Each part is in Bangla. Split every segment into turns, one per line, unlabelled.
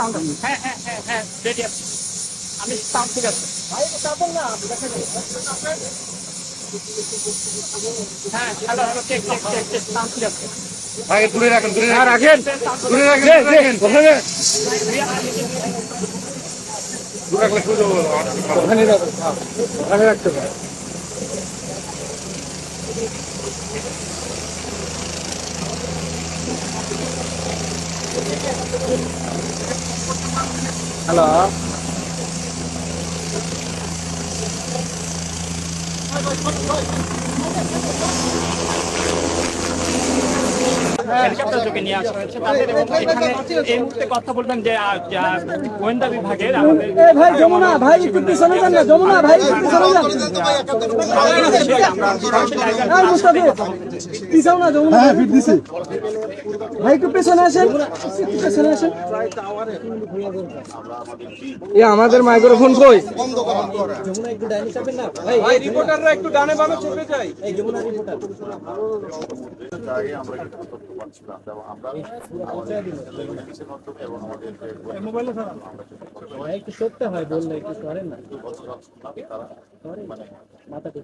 সাউন্ড হ্যাঁ হ্যাঁ হ্যাঁ হ্যাঁ রেডি আছে আমি সাউন্ড ঠিক আছে। হ্যাঁ hello hello check check check check sound ঠিক আছে।
আগে দূরে রাখেন দূরে রাখেন।
রাখেন।
দূরে রাখেন রাখেন। ওখানে দূরে রাখলে ওখানে রাখতে
হ্যালো হেলিকপ্টার নিয়ে আসা হয়েছে। তাদের এবং এখানে এই মুহূর্তে কথা বলবেন যে গোয়েন্দা বিভাগের আমাদের
ভাই যমুনা ভাই একটু পিছনে যান না যমুনা ভাই একটু পিছনে যান এই মুস্তাফিজ পিছাও না যমুনা হ্যাঁ ফিট দিছি ভাই একটু পেছনে আসেন। একটু পেছনে আসেন। এ আমাদের মাইক্রোফোন কই?
করছি।
একটু সত্যি হয় বললে একটু করেন না।
গতকাল শুনলাম তারা মানে
মাথা আছে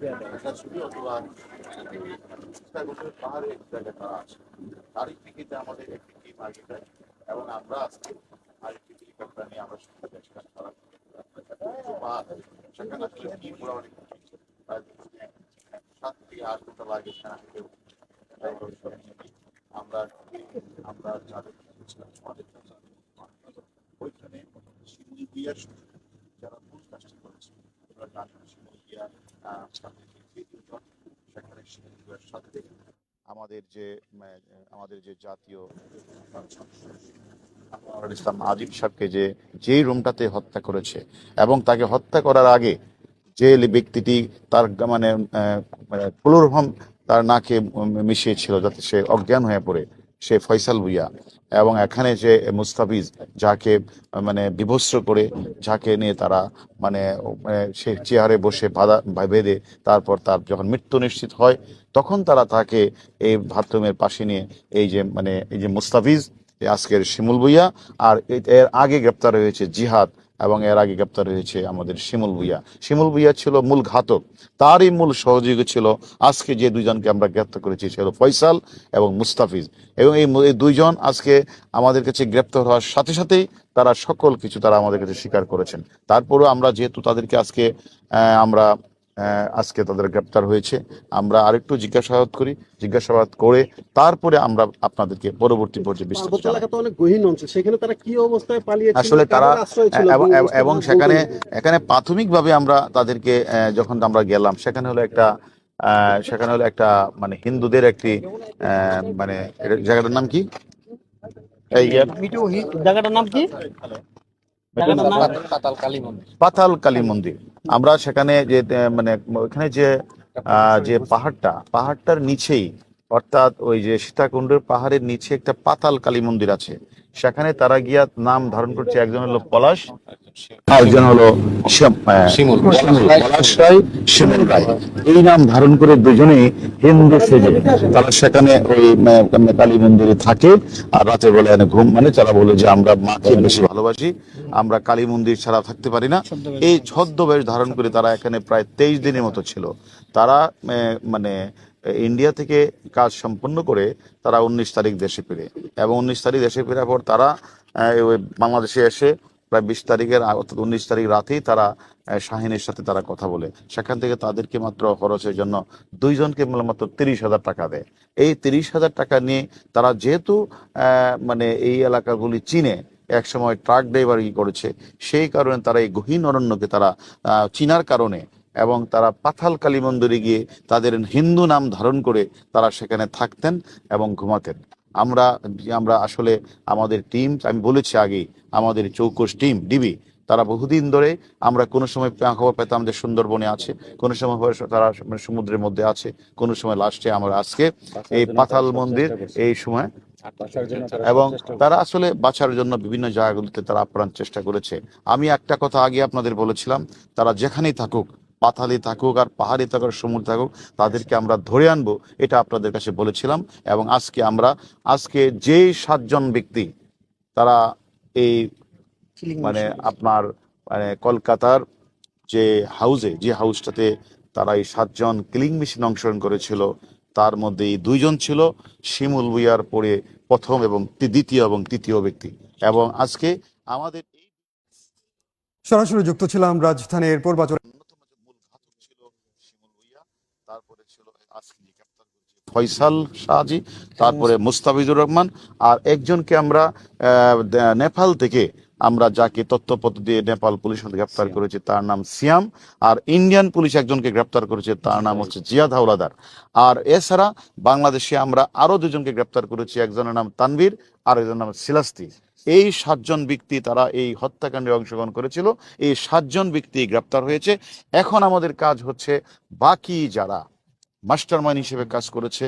চিটাগংয়ের পাহাড়ে এক জায়গায় তারা আছে তারই টিকিটে আমাদের একটি টিম আগে যায় এবং আমরা আজকে আরেকটি হেলিকপ্টার নিয়ে আমরা সেখানে সেখানে আসলে থেকে সেখানে যাদের আমাদের ওইখানে শিমুল বিয়ার যারা করেছে সেখানে শিমুল সাথে আমাদের যে আমাদের যে জাতীয় ইসলাম আজিব সাহেবকে যে, যেই রুমটাতে হত্যা করেছে এবং তাকে হত্যা করার আগে যে ব্যক্তিটি তার মানে মানে ক্লোরোফর্ম তার নাকে মিশিয়েছিল যাতে সে অজ্ঞান হয়ে পড়ে সে ফয়সাল ভুইয়া এবং এখানে যে মুস্তাফিজ, যাকে মানে বিভস্র করে যাকে নিয়ে তারা মানে মানে সে চেয়ারে বসে বাধা বেঁধে তারপর তার যখন মৃত্যু নিশ্চিত হয়, তখন তারা তাকে এই বাথরুমের পাশে নিয়ে এই যে মানে এই যে মুস্তাফিজ আজকের শিমুল ভুইয়া, আর এর আগে গ্রেপ্তার হয়েছে জিহাদ এবং এর আগে গ্রেপ্তার হয়েছে আমাদের শিমুল ভুইয়া। শিমুল ভুইয়া ছিল মূল ঘাতক। তারই মূল সহযোগী ছিল আজকে যে দুইজনকে আমরা গ্রেপ্তার করেছি, সে হলো ফয়সাল এবং মুস্তাফিজ। এবং এই দুইজন আজকে আমাদের কাছে গ্রেপ্তার হওয়ার সাথে সাথেই তারা সকল কিছু তারা আমাদের কাছে স্বীকার করেছেন। তারপরেও আমরা যেহেতু তাদেরকে আজকে আমরা আজকে তাদের গ্রেপ্তার হয়েছে। আমরা আরেকটু জিজ্ঞাসাবাদ করি। জিজ্ঞাসাবাদ করে তারপরে আমরা আপনাদেরকে পরবর্তী পর্যায়ে বিস্তারিত
সেখানে তারা কি অবস্থায় পালিয়েছিল
আসলে তারা
কাদের আশ্রয় ছিল?
এবং সেখানে এখানে প্রাথমিকভাবে আমরা তাদেরকে আহ, যখন আমরা গেলাম সেখানে হলো একটা আহ, সেখানে হলো একটা মানে হিন্দুদের একটি আহ, মানে জায়গাটার নাম কি? এই
জায়গাটার নাম কি জায়গাটার নাম
পাতাল কালী মন্দির। আমরা সেখানে যে মানে ওখানে যে আহ, যে পাহাড়টা পাহাড়টার নিচেই অর্থাৎ ওই যে সীতাকুণ্ডের পাহাড়ের নিচে একটা পাতাল কালী মন্দির আছে। সেখানে তারা গিয়া নাম ধারণ করছে একজন হলো পলাশ একজন হলো শিমুল। শিমুল রায় এই নাম ধারণ করে দুজনেই হিন্দু সেজে তারা সেখানে ওই কালী মন্দিরে থাকে আর রাতের বেলা এনে ঘুম মানে তারা বলে যে আমরা মাকে বেশি ভালোবাসি আমরা কালী মন্দির ছাড়া থাকতে পারি না। এই ছদ্মবেশ ধারণ করে তারা এখানে প্রায় তেইশ দিনের মতো ছিল। তারা মানে ইন্ডিয়া থেকে কাজ সম্পন্ন করে তারা উনিশ তারিখ দেশে ফিরে। এবং উনিশ তারিখ দেশে ফেরার পর তারা বাংলাদেশে এসে প্রায় বিশ তারিখের অর্থাৎ উনিশ তারিখ রাতেই তারা শাহিনের সাথে তারা কথা বলে। সেখান থেকে তাদেরকে মাত্র খরচের জন্য দুইজনকে মাত্র তিরিশ হাজার টাকা দেয়। এই তিরিশ হাজার টাকা নিয়ে তারা যেহেতু মানে এই এলাকাগুলি চিনে এক সময় ট্রাক ড্রাইভারি করেছে, সেই কারণে তারা এই গহীন অরণ্যকে তারা চিনার কারণে এবং তারা পাথাল কালী মন্দিরে গিয়ে তাদের হিন্দু নাম ধারণ করে তারা সেখানে থাকতেন এবং ঘুমাতেন। আমরা আমরা আসলে আমাদের টিম আমি বলেছি আগেই আমাদের চৌকস টিম ডিবি তারা বহুদিন ধরে আমরা কোনো সময় খবর পেতাম যে সুন্দরবনে আছে কোনো সময় তারা মানে সমুদ্রের মধ্যে আছে কোনো সময় লাস্টে আমরা আজকে এই পাতাল মন্দির এই সময় এবং তারা আসলে বাঁচার জন্য বিভিন্ন জায়গাগুলিতে তারা আপ্রাণ চেষ্টা করেছে। আমি একটা কথা আগে আপনাদের বলেছিলাম তারা যেখানেই থাকুক পাতালি থাকুক আর পাহাড়ি থাকুক সমুদ্র থাকুক তাদেরকে আমরা ধরে আনব এটা আপনাদের কাছে বলেছিলাম। এবং আজকে আমরা আজকে যে সাতজন ব্যক্তি তারা এই মানে আপনার মানে কলকাতার যে হাউজে যে হাউসটাতে তারা এই সাতজন কিলিং মেশিন অংশগ্রহণ করেছিল তার মধ্যে এই দুইজন ছিল শিমুল বুয়ার পরে প্রথম এবং দ্বিতীয় এবং তৃতীয় ব্যক্তি। এবং আজকে আমাদের
সরাসরি যুক্ত ছিলাম রাজধানীর পূর্বাচল
অন্যতম যে মূল ঘাতক ছিল শিমুল ভুইয়া তারপরে ছিল আজকে যে গ্রেপ্তার করেছে ফয়সাল শাহজি তারপরে মুস্তাফিজুর রহমান আর একজনকে আমরা নেপাল থেকে আমরা যাকে তথ্যপত্র দিয়ে নেপাল পুলিশ গ্রেপ্তার করেছে তার নাম সিয়াম আর ইন্ডিয়ান পুলিশ একজনকে গ্রেপ্তার করেছে তার নাম হচ্ছে জিয়াদ হাওলাদার। আর এছাড়া বাংলাদেশে আমরা আরও দুজনকে গ্রেপ্তার করেছি একজনের নাম তানভীর আর একজনের নাম সিলাস্তি। এই সাতজন ব্যক্তি তারা এই হত্যাকাণ্ডে অংশগ্রহণ করেছিল এই সাতজন ব্যক্তি গ্রেপ্তার হয়েছে। এখন আমাদের কাজ হচ্ছে বাকি যারা মাস্টারমাইন্ড হিসেবে কাজ করেছে,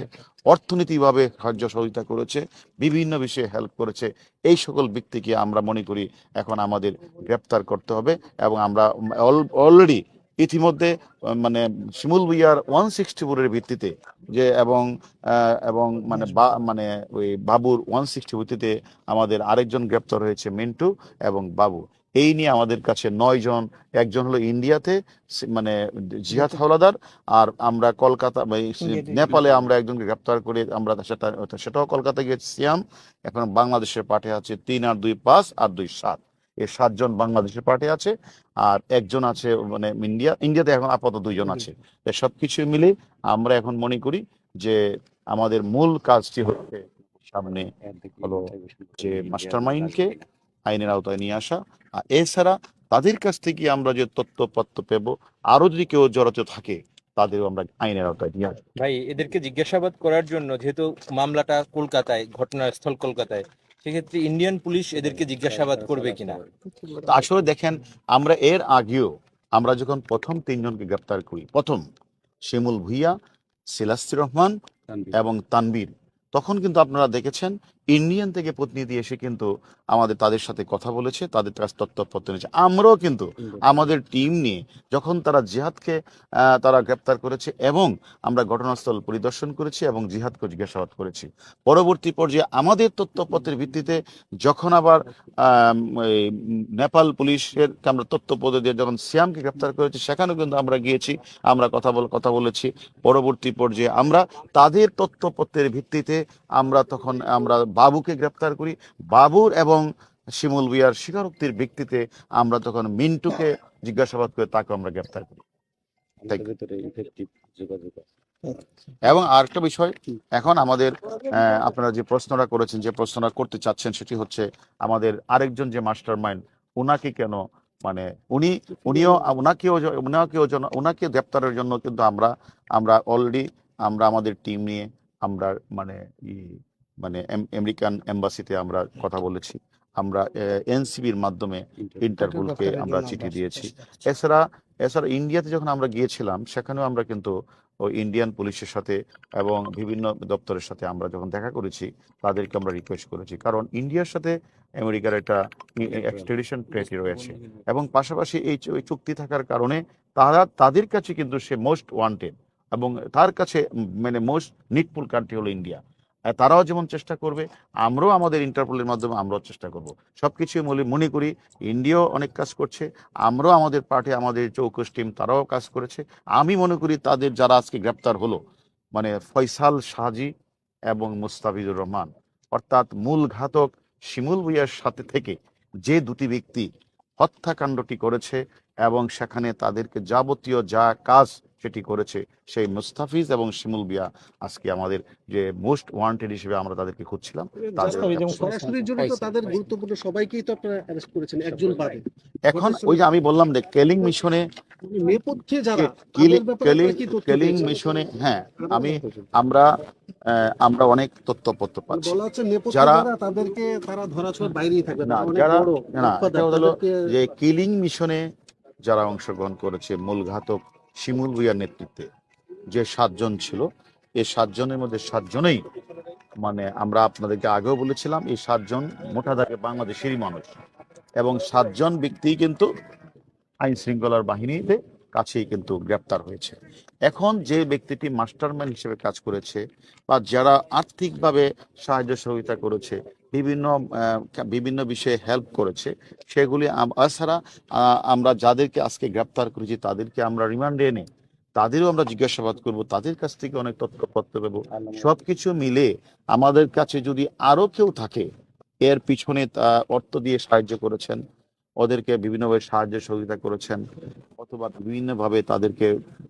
অর্থনীতিভাবে সাহায্য সহযোগিতা করেছে, বিভিন্ন বিষয়ে হেল্প করেছে। এই সকল ব্যক্তিকে আমরা মনে করি এখন আমাদের গ্রেপ্তার করতে হবে এবং আমরা অলরেডি ইতিমধ্যে মানে শিমুল ভুইয়ার ওয়ান সিক্সটি ফোরের ভিত্তিতে যে এবং এবং মানে বা মানে ওই বাবুর ওয়ান সিক্সটি ভিত্তিতে আমাদের আরেকজন গ্রেপ্তার হয়েছে মিন্টু এবং বাবু। এই নিয়ে আমাদের কাছে নয় জন একজন হলো ইন্ডিয়াতে মানে জিহাদ হাওলাদার আর আমরা কলকাতা নেপালে আমরা একজনকে গ্রেপ্তার করে আমরা সেটা সেটাও কলকাতা গিয়ে সিয়াম এখন বাংলাদেশের পাঠে আছে তিন আর দুই পাঁচ আর দুই সাত। এই সাতজন বাংলাদেশের পার্টি আছে আর একজন আছে মানে ইন্ডিয়া ইন্ডিয়াতে এখন আপাতত দুইজন আছে। তো সবকিছু মিলে আমরা এখন মনে করি যে আমাদের মূল কাজটি হচ্ছে সামনে হলো যে মাস্টার মাইন্ডকে আইনের আওতায় নিয়ে আসা। আর এছাড়া তাদের কাছ থেকে আমরা যে তথ্যপত্র পেব আরও যদি কেউ জড়িত থাকে তাদেরও আমরা আইনের আওতায় নিয়ে আসব।
ভাই এদেরকে জিজ্ঞাসাবাদ করার জন্য যেহেতু মামলাটা কলকাতায় ঘটনাস্থল কলকাতায় সেক্ষেত্রে ইন্ডিয়ান পুলিশ এদেরকে জিজ্ঞাসাবাদ করবে কিনা?
তো আসলে দেখেন আমরা এর আগেও আমরা যখন প্রথম তিনজনকে গ্রেপ্তার করি প্রথম শিমুল ভুইয়া সিলাস্তি রহমান এবং তানবীর তখন কিন্তু আপনারা দেখেছেন ইন্ডিয়ান থেকে প্রতিনিধি এসে কিন্তু আমাদের তাদের সাথে কথা বলেছে তাদের কাছে তথ্যপত্র নিয়েছে। আমরাও কিন্তু আমাদের টিম নিয়ে যখন তারা জিহাদকে তারা গ্রেপ্তার করেছে এবং আমরা ঘটনাস্থল পরিদর্শন করেছি এবং জিহাদকে জিজ্ঞাসাবাদ করেছি। পরবর্তী পর্যায়ে আমাদের তথ্যপত্রের ভিত্তিতে যখন আবার এই নেপাল পুলিশের আমরা তথ্যপত্র দিয়ে যখন সিয়ামকে গ্রেপ্তার করেছি সেখানেও কিন্তু আমরা গিয়েছি আমরা কথা বল কথা বলেছি। পরবর্তী পর্যায়ে আমরা তাদের তথ্যপত্রের ভিত্তিতে আমরা তখন আমরা বাবুকে গ্রেপ্তার করি। বাবুর এবং শিমুল বিয়ার স্বীকারোক্তির ভিত্তিতে আমরা তখন মিন্টুকে জিজ্ঞাসাবাদ করে তাকে আমরা গ্রেপ্তার করি. এবং আরেকটা বিষয় এখন আমাদের আপনারা যে প্রশ্নটা করেছেন যে প্রশ্নটা করতে চাচ্ছেন সেটি হচ্ছে আমাদের আরেকজন যে মাস্টার মাইন্ড ওনাকে কেন মানে উনি উনিও ওনাকেও য- ওনাকেও জন- ওনাকে গ্রেপ্তারের জন্য কিন্তু আমরা আমরা অলরেডি আমরা আমাদের টিম নিয়ে আমরা মানে মানে আম- আমেরিকান এম্বাসিতে আমরা কথা বলেছি। আমরা এনসিবির মাধ্যমে ইন্টারপোলকে আমরা চিঠি দিয়েছি। এছাড়া এছাড়া ইন্ডিয়াতে যখন আমরা গিয়েছিলাম সেখানেও আমরা কিন্তু ওই ইন্ডিয়ান পুলিশের সাথে এবং বিভিন্ন দপ্তরের সাথে আমরা যখন দেখা করেছি তাদেরকে আমরা রিকোয়েস্ট করেছি। কারণ ইন্ডিয়ার সাথে আমেরিকার একটা এক্সট্রেডিশন ট্রেটি রয়েছে। এবং পাশাপাশি এই চুক্তি থাকার কারণে তারা তাদের কাছে কিন্তু সে মোস্ট ওয়ান্টেড এবং তার কাছে মানে মোস্ট নিডফুল কান্ট্রি হলো ইন্ডিয়া। তারাও যেমন চেষ্টা করবে, আমরাও আমাদের ইন্টারপোলের মাধ্যমে আমরাও চেষ্টা করব। সবকিছু মনে মনে করি ইন্ডিয়াও অনেক কাজ করছে, আমরাও আমাদের পার্টি, আমাদের চৌকস টিম তারাও কাজ করেছে। আমি মনে করি তাদের যারা আজকে গ্রেপ্তার হলো মানে ফয়সাল শাহজি এবং মুস্তাফিজুর রহমান, অর্থাৎ মূল ঘাতক শিমুল ভুইয়ার সাথে থেকে যে দুটি ব্যক্তি হত্যাকাণ্ডটি করেছে এবং সেখানে তাদেরকে যাবতীয় যা কাজ সেটি করেছে সেই মুস্তাফিজ এবং শিমুল বিয়া আজকে আমাদের যে মোস্ট ওয়ান্টেড হিসেবে আমরা তাদেরকে খুঁজছিলাম তাদের
সরাসরি জড়িত তাদের গুরুত্বপূর্ণ সবাইকেই তো আপনারা অ্যারেস্ট করেছেন একজন বাদে।
এখন ওই যে আমি বললাম যে কেলিং মিশনে
নেপথ্যে যারা
কেলি- মিশনে হ্যাঁ আমি আমরা আহ, আমরা অনেক তথ্যপত্র পাচ্ছি।
বলা হচ্ছে
যারা-
তাদেরকে তারা ধরাছোঁয়ার বাইরেই থাকবে
না যারা না যে কিলিং মিশনে যারা অংশগ্রহণ করেছে মূল ঘাতক শিমুল ভুইয়ার নেতৃত্বে, যে সাতজন ছিল, এই সাতজনের মধ্যে সাতজনেই মানে আমরা আপনাদেরকে আগেও বলেছিলাম, এই সাতজন মোটা দাগে বাংলাদেশেরই মানুষ। এবং সাতজন ব্যক্তি কিন্তু আইন শৃঙ্খলার বাহিনীতে কাছেই কিন্তু গ্রেপ্তার হয়েছে। এখন যে ব্যক্তিটি মাস্টারম্যান হিসেবে কাজ করেছে বা যারা আর্থিকভাবে সাহায্য সহযোগিতা করেছে বিভিন্ন বিভিন্ন বিষয়ে হেল্প করেছে। সেগুলি এছাড়া আমরা যাদেরকে আজকে গ্রেপ্তার করেছি তাদেরকে আমরা রিমান্ডে এনে তাদেরও আমরা জিজ্ঞাসাবাদ করব তাদের কাছ থেকে অনেক তথ্যপত্র পাব। সবকিছু মিলে আমাদের কাছে যদি আরও কেউ থাকে এর পিছনে অর্থ দিয়ে সাহায্য করেছেন ওদেরকে বিভিন্নভাবে সাহায্য সহযোগিতা করেছেন অথবা বিভিন্নভাবে তাদেরকে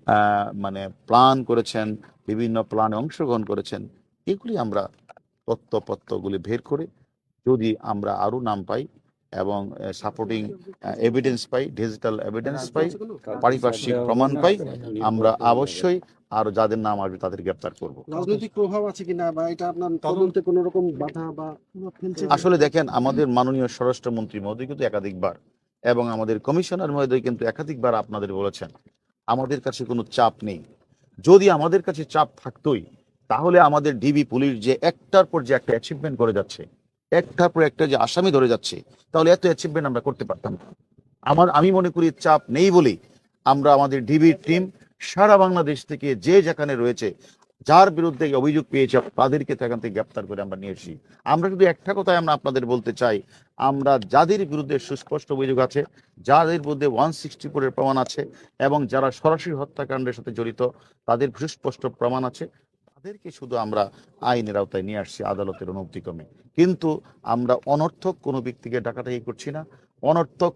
আহ, মানে প্ল্যান করেছেন বিভিন্ন প্ল্যানে অংশগ্রহণ করেছেন এগুলি আমরা তথ্যপত্রগুলি বের করে যদি আমরা আরও নাম পাই এবং সাপোর্টিং এভিডেন্স পাই ডিজিটাল এভিডেন্স পাই পারিপার্শ্বিক প্রমাণ পাই আমরা অবশ্যই আরও যাদের নাম আসবে তাদের গ্রেপ্তার করব।
রাজনৈতিক প্রভাব আছে কিনা বা এটা আপনার তদন্তে কোনো রকম বাধা বা
আসলে দেখেন আমাদের মাননীয় স্বরাষ্ট্রমন্ত্রী মহোদয় কিন্তু একাধিকবার এবং আমাদের কমিশনার মহোদয় কিন্তু একাধিকবার আপনাদের বলেছেন আমাদের কাছে কোনো চাপ নেই। যদি আমাদের কাছে চাপ থাকতোই তাহলে আমাদের ডিবি পুলিশ যে একটার পর যে একটা অ্যাচিভমেন্ট করে যাচ্ছে, একটার পর একটা যে আসামি ধরে যাচ্ছে, তাহলে এত অ্যাচিভমেন্ট আমরা করতে পারতাম। আমার, আমি মনে করি চাপ নেই বলেই আমরা আমাদের ডিবির টিম সারা বাংলাদেশ থেকে যে যেখানে রয়েছে, যার বিরুদ্ধে অভিযোগ পেয়েছে, তাদেরকে সেখান থেকে গ্রেপ্তার করে আমরা নিয়ে এসেছি আমরা শুধু একটা কথাই আমরা আপনাদের বলতে চাই, আমরা যাদের বিরুদ্ধে সুস্পষ্ট অভিযোগ আছে, যাদের বিরুদ্ধে ওয়ান সিক্সটি ফোরের প্রমাণ আছে, এবং যারা সরাসরি হত্যাকাণ্ডের সাথে জড়িত, তাদের সুস্পষ্ট প্রমাণ আছে তাদেরকে শুধু আমরা আইনের আওতায় নিয়ে আসছি আদালতের অনুমতিক্রমে। কিন্তু আমরা অনর্থক কোনো ব্যক্তিকে ডাকাটাকি করছি না অনর্থক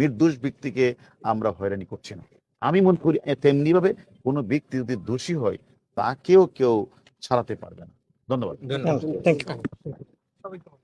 নির্দোষ ব্যক্তিকে আমরা হয়রানি করছি না। আমি মনে করি তেমনিভাবে কোনো ব্যক্তি যদি দোষী হয় তাকেও কেউ ছাড়াতে পারবে না। ধন্যবাদ।
ধন্যবাদ।
Thank you